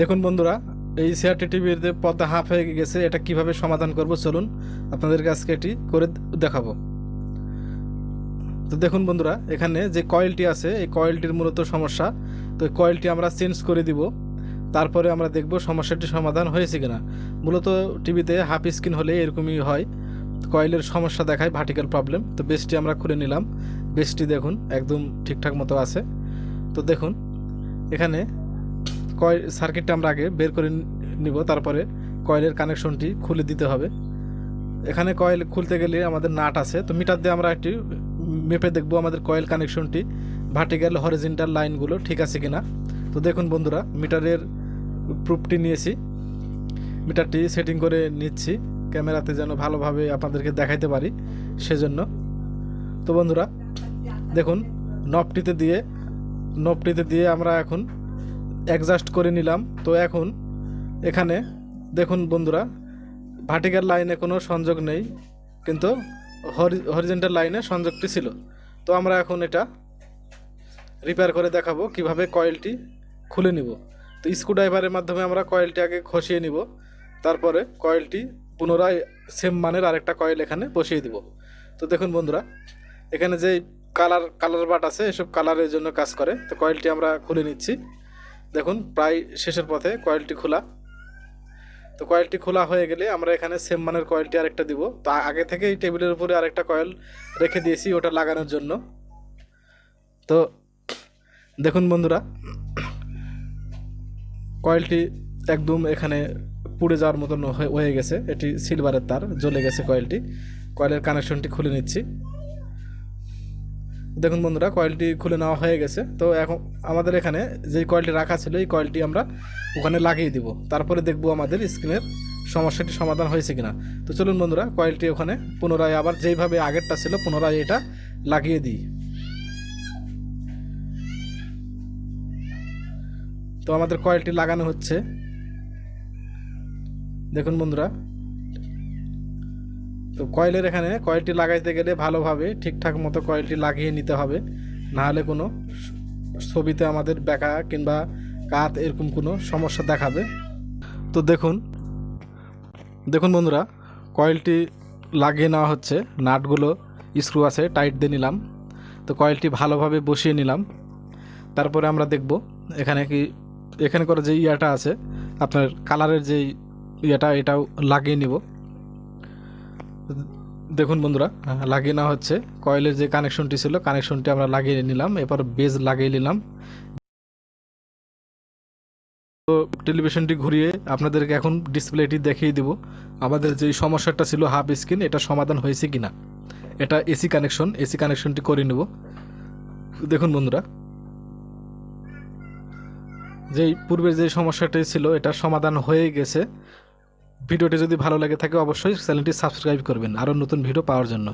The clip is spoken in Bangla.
দেখুন বন্ধুরা, এই সিআরটি টিভির যে পর্দা হাফ হয়ে গেছে, এটা কীভাবে সমাধান করব চলুন আপনাদেরকে আজকে এটি করে দেখাবো। তো দেখুন বন্ধুরা, এখানে যে কয়েলটি আছে, এই কয়েলটির মূলত সমস্যা। তো এই কয়েলটি আমরা চেঞ্জ করে দিব, তারপরে আমরা দেখব সমস্যাটি সমাধান হয়েছে কিনা। মূলত টিভিতে হাফ স্ক্রিন হলে এরকমই হয় কয়েলের সমস্যা দেখায় ভার্টিক্যাল প্রবলেম তো বেসটি আমরা খুলে নিলাম বেসটি দেখুন একদম ঠিকঠাক মতো আছে। তো দেখুন, এখানে কয়েল সার্কিটটা আমরা আগে বের করে নিব, তারপরে কয়েলের কানেকশনটি খুলে দিতে হবে। এখানে কয়েল খুলতে গেলে আমাদের নাট আছে, তো মিটার দিয়ে আমরা একটি মেপে দেখব আমাদের কয়েল কানেকশনটি ভার্টিক্যাল হরিজেন্টাল লাইনগুলো ঠিক আছে কিনা। তো দেখুন বন্ধুরা মিটারের প্রুফটি নিয়েছি। মিটারটি সেটিং করে নিচ্ছি, ক্যামেরাতে যেন ভালোভাবে আপনাদেরকে দেখাইতে পারি, সেজন্য। তো বন্ধুরা, দেখুন নবটিতে দিয়ে নবটিতে দিয়ে আমরা এখন অ্যাডজাস্ট করে নিলাম। তো এখন এখানে দেখুন বন্ধুরা ভার্টিক্যাল লাইনে কোনো সংযোগ নেই, কিন্তু হরিজেন্টাল লাইনে সংযোগটি ছিল। তো আমরা এখন এটা রিপেয়ার করে দেখাবো কীভাবে কয়েলটি খুলে নিব। তো স্ক্রুড্রাইভারের মাধ্যমে আমরা কয়েলটি আগে খসিয়ে নিব, তারপরে কয়েলটি পুনরায় সেম মানের আরেকটা কয়েল এখানে বসিয়ে দিব। তো দেখুন বন্ধুরা, এখানে যে কালার কালার বাট আছে, এসব কালারের জন্য কাজ করে। তো কয়েলটি আমরা খুলে নিচ্ছি। দেখুন, প্রায় শেষের পথে কয়েলটি খোলা। তো কয়েলটি খোলা হয়ে গেলে আমরা এখানে সেম মানের কয়েলটি আরেকটা দিব। তো আগে থেকে এই টেবিলের উপরে আরেকটা কয়েল রেখে দিয়েছি ওটা লাগানোর জন্য। তো দেখুন বন্ধুরা, কয়েলটি একদম এখানে পুড়ে যাওয়ার মতন হয়ে- গেছে। এটি সিলভারের তার, জ্বলে গেছে কয়েলটি। কয়েলের কানেকশনটি খুলে নিচ্ছি। দেখুন বন্ধুরা কয়েলটি খুলে নেওয়া হয়ে গেছে। তো এখন আমাদের এখানে যে কয়েলটি রাখা ছিল, এই কয়েলটি আমরা ওখানে লাগিয়ে দিব। তারপরে দেখব আমাদের স্ক্রিনের সমস্যাটি সমাধান হয়েছে কিনা। তো চলুন বন্ধুরা কয়েলটি ওখানে পুনরায় আবার যেইভাবে আগেরটা ছিল, পুনরায় এটা লাগিয়ে দিই। তো আমাদের কয়েলটি লাগানো হচ্ছে। দেখুন বন্ধুরা তো কয়েলের এখানে কয়েলটি লাগাইতে গেলে ভালোভাবে ঠিকঠাক মতো কয়েলটি লাগিয়ে নিতে হবে। নাহলে কোনো ছবিতে আমাদের বেঁকা কিংবা কাত এরকম কোনো সমস্যা দেখাবে। তো দেখুন দেখুন বন্ধুরা, কয়েলটি লাগিয়ে নেওয়া হচ্ছে। নাটগুলো স্ক্রু আছে, টাইট দিয়ে নিলাম। তো কয়েলটি ভালোভাবে বসিয়ে নিলাম। তারপরে আমরা দেখব এখানে কি, এখানে করে যে ইয়াটা আছে, আপনার কালারের যে ইয়েটা, এটাও লাগিয়ে নিব। দেখুন বন্ধুরা লাগিয়ে নেওয়া হচ্ছে। কয়েলের যে কানেকশনটি ছিল কানেকশনটি আমরা লাগিয়ে নিলাম, এরপর বেজ লাগিয়ে নিলাম। তো টেলিভিশনটি ঘুরিয়ে আপনাদেরকে এখন ডিসপ্লেটি দেখিয়ে দিব। আমাদের যে সমস্যাটা ছিল হাফ স্ক্রিন এটা সমাধান হয়েছে কি না এটা এসি কানেকশন এসি কানেকশনটি করে নেব। দেখুন বন্ধুরা, যেই পূর্বের যে সমস্যাটি ছিল, এটা সমাধান হয়ে গেছে। ভিডিওটি যদি ভালো লাগে থাকে অবশ্যই চ্যানেলটি সাবস্ক্রাইব করবেন। আরও নতুন ভিডিও পাওয়ার জন্য।